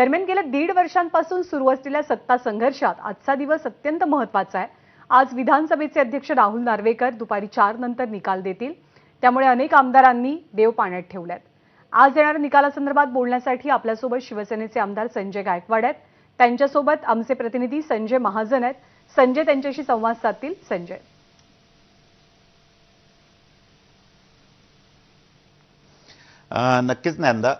दरम्यान गेल्या दीड वर्षांपासून सुरू असलेल्या सत्ता संघर्षात आजचा दिवस अत्यंत महत्त्वाचा आहे. आज विधानसभेचे अध्यक्ष राहुल नार्वेकर दुपारी चार नंतर निकाल देतील. त्यामुळे अनेक आमदारांनी देव पाण्यात ठेवल्यात. आज येणाऱ्या निकालासंदर्भात बोलण्यासाठी आपल्यासोबत शिवसेनेचे आमदार संजय गायकवाड आहेत. त्यांच्यासोबत आमचे प्रतिनिधी संजय महाजन आहेत. संजय त्यांच्याशी संवाद साधतील. संजय. नक्कीच ज्ञानदा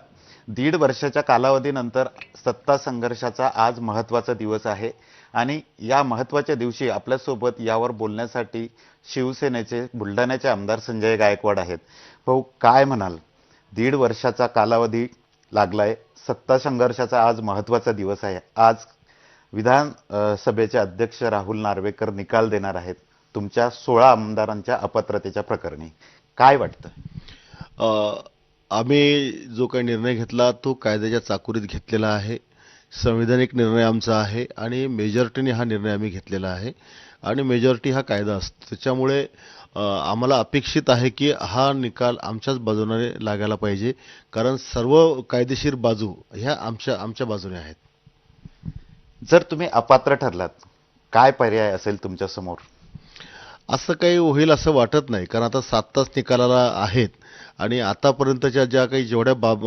दीड वर्षाच्या कालावधीनंतर सत्ता संघर्षाचा आज महत्त्वाचा दिवस आहे. आणि या महत्त्वाच्या दिवशी आपल्यासोबत यावर बोलण्यासाठी शिवसेनेचे बुलढाण्याचे आमदार संजय गायकवाड आहेत. भाऊ काय म्हणाल? दीड वर्षाचा कालावधी लागलाय. सत्ता संघर्षाचा आज महत्त्वाचा दिवस आहे. आज विधान सभेचे अध्यक्ष राहुल नार्वेकर निकाल देणार आहेत. तुमच्या सोळा आमदारांच्या अपात्रतेच्या प्रकरणी. काय वाटतं? आम्ही जो काही निर्णय घेतला तो कायद्याच्या चाकुरीत घेतलेला आहे. संविधानिक निर्णय आमचा आहे आणि मेजॉरिटीने हा निर्णय आम्ही घेतलेला आहे. आणि मेजॉरिटी हा कायदा असतो. त्याच्यामुळे आम्हाला अपेक्षित आहे की हा निकाल आमच्याच बाजूने लागायला पाहिजे. कारण सर्व कायदेशीर बाजू ह्या आमच्या आमच्या बाजूने आहेत. जर तुम्ही अपात्र ठरलात काय पर्याय असेल तुमच्यासमोर? असं काही होईल असं वाटत नाही. कारण आता सात तास निकालाला आहेत. आणि आतापर्यंतच्या ज्या काही जेवढ्या बाब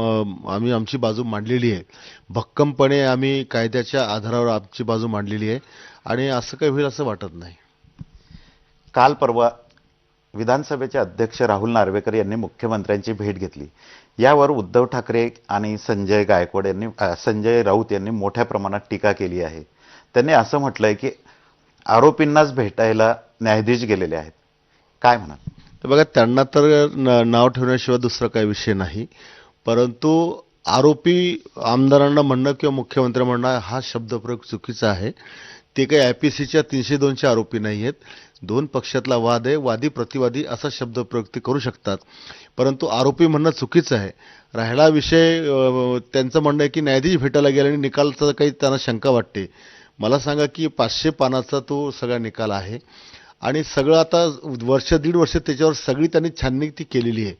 आम्ही आमची बाजू मांडलेली आहे भक्कमपणे आम्ही कायद्याच्या आधारावर आमची बाजू मांडलेली आहे. आणि असं काही होईल असं वाटत नाही. काल परवा विधानसभेचे अध्यक्ष राहुल नार्वेकर यांनी मुख्यमंत्र्यांची भेट घेतली. यावर उद्धव ठाकरे आणि संजय गायकवाड यांनी संजय राऊत यांनी मोठ्या प्रमाणात टीका केली आहे. त्यांनी असं म्हटलं आहे की आरोपींनाच भेटायला न्यायाधीश गेलेले आहेत. काय म्हणाल? तर बघा त्यांना तर नाव ठेवण्याशिवाय दुसरा काही विषय नाही. परंतु आरोपी आमदारांना म्हणणं किंवा मुख्यमंत्री म्हणणं हा शब्दप्रयोग चुकीचा आहे. ते काही आय पी सीच्या तीनशे दोनचे आरोपी नाही आहेत. दोन पक्षातला वाद आहे. वादी प्रतिवादी असा शब्दप्रयोग ते करू शकतात. परंतु आरोपी म्हणणं चुकीचं आहे. राहिला विषय त्यांचं म्हणणं आहे की न्यायाधीश भेटायला गेला आणि निकालचा काही त्यांना शंका वाटते. मला सांगा की पाचशे पानाचा तो सगळा निकाल आहे. आणि सगळं आता वर्ष दीड वर्ष त्याच्यावर सगळी त्यांनी छाननी ती केलेली आहे.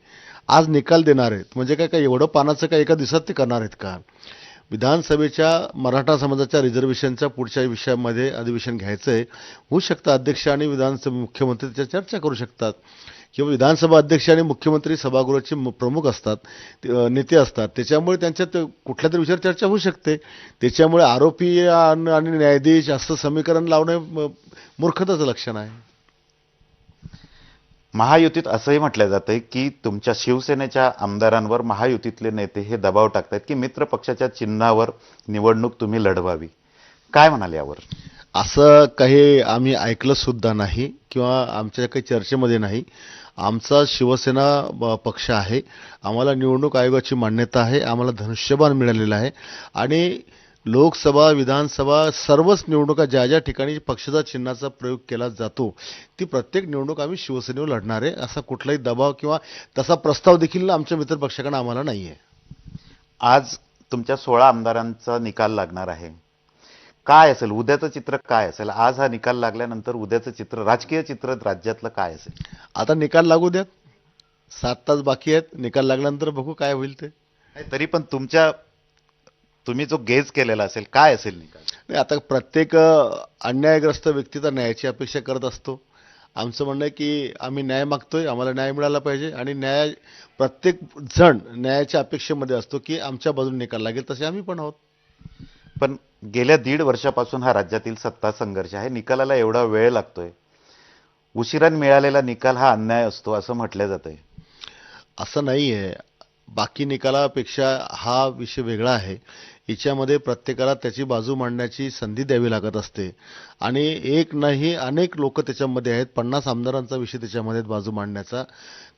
आज निकाल देणार आहेत. म्हणजे काय काय एवढं पानाचं काय एका दिवसात ते करणार आहेत का? विधानसभेच्या मराठा समाजाच्या रिझर्वेशनच्या पुढच्या विषयामध्ये अधिवेशन घ्यायचं आहे होऊ शकतं अध्यक्ष आणि विधानसभा मुख्यमंत्री त्याच्या चर्चा करू शकतात. किंवा विधानसभा अध्यक्ष आणि मुख्यमंत्री सभागृहाचे मु- प्रमुख असतात ते, नेते असतात. त्याच्यामुळे त्यांच्यात कुठल्या तरी विषयावर चर्चा होऊ शकते. त्याच्यामुळे आरोपी आणि न्यायाधीश असं समीकरण लावणे म- मूर्खताचं लक्षण आहे. महायुतीत असंही म्हटलं जातंय की तुमच्या शिवसेनेच्या आमदारांवर महायुतीतले नेते हे दबाव टाकतात की मित्र पक्षाच्या चिन्हावर निवडणूक तुम्ही लढवावी. काय म्हणाल यावर? असं काही आम्ही ऐकलं सुद्धा नाही किंवा आमच्या काही चर्चेमध्ये नाही. आमचा शिवसेना ब- पक्ष आहे. आम्हाला निवडणूक आयोगाची मान्यता आहे. आम्हाला धनुष्यबाण मिळालेलं आहे. आणि लोकसभा विधानसभा सर्वच निवडणुका ज्या ज्या ठिकाणी पक्षाचा चिन्हाचा प्रयोग केला जातो ती प्रत्येक निवडणूक आम्ही शिवसेनेवर लढणार आहे असा कुठलाही दबाव किंवा तसा प्रस्ताव देखील आमच्या मित्रपक्षाकडे आम्हाला नाही आहे आज तुमच्या सोळा आमदारांचा निकाल लागणार आहे. काय असेल? उद्याचं चित्र काय असेल? आज हा निकाल लागल्यानंतर उद्याचं चित्र राजकीय चित्र राज्यातलं काय असेल? आता निकाल लागू द्यात. सात तास बाकी आहेत. निकाल लागल्यानंतर बघू काय होईल ते. तरी पण तुमच्या तुम्ही जो गेज केलेला असेल काय असेल निकाल नाही आता प्रत्येक अन्यायग्रस्त व्यक्ती तर न्यायाची अपेक्षा करत असतो. आमचं म्हणणं आहे की आम्ही न्याय मागतोय आम्हाला न्याय मिळाला पाहिजे आणि न्याय प्रत्येक जण न्यायाच्या अपेक्षेमध्ये असतो की आमच्या बाजूने निकाल लागेल तसे आम्ही पण आहोत. पण गेल्या दीड वर्षापासून हा राज्यातील सत्ता संघर्ष आहे निकालाला एवढा वेळ लागतोय. उशिराने मिळालेला निकाल हा अन्याय असतो असं म्हटलं जातंय. असं नाही आहे बाकी निकालापेक्षा हा विषय वेगळा आहे. याच्यामध्ये प्रत्येकाला त्याची बाजू मांडण्याची संधी द्यावी लागत असते. आणि एक नाही अनेक लोक त्याच्यामध्ये आहेत. पन्नास आमदारांचा विषय त्याच्यामध्ये बाजू मांडण्याचा.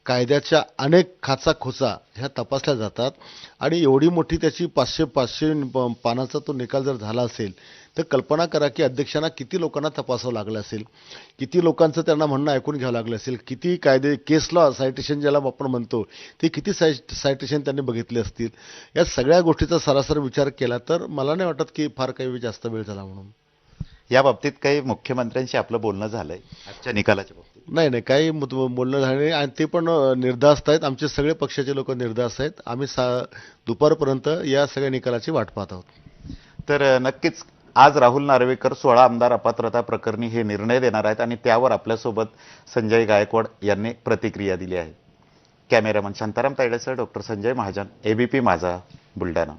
कायद्याच्या अनेक खाचा खोचा ह्या तपासल्या जातात आणि एवढी मोठी त्याची पाचशे पाचशे प- पानाचा तो निकाल जर झाला असेल तर कल्पना करा की अध्यक्षांना किती लोकांना तपासावं लागलं असेल किती लोकांचं त्यांना म्हणणं ऐकून घ्यावं लागलं असेल किती कायदे केस लॉ सायटेशन ज्याला आपण म्हणतो ते किती साय सायटेशन त्यांनी बघितले असतील? या सगळ्या गोष्टीचा सरासर विचार केला तर मला नाही वाटत की फार काही जास्त वेळ झाला म्हणून. या बाबतीत काही मुख्यमंत्र्यांशी आपलं बोलणं झालंय आजच्या निकालाच्या बाबतीत. नाही नाही काही बोलणं झालं नाही. आणि ते पण निर्धास्त आहेत. आमचे सगळे पक्षाचे लोक निर्धास्त आहेत. आम्ही सा दुपारपर्यंत या सगळ्या निकालाची वाट पाहत आहोत. तर नक्कीच आज राहुल नार्वेकर सोळा आमदार अपात्रता प्रकरणी हे निर्णय देणार आहेत आणि त्यावर आपल्यासोबत संजय गायकवाड यांनी प्रतिक्रिया दिली आहे. Cameraman Shantaram तायडेसर doctor Sanjay Mahajan ABP Majha Buldhana.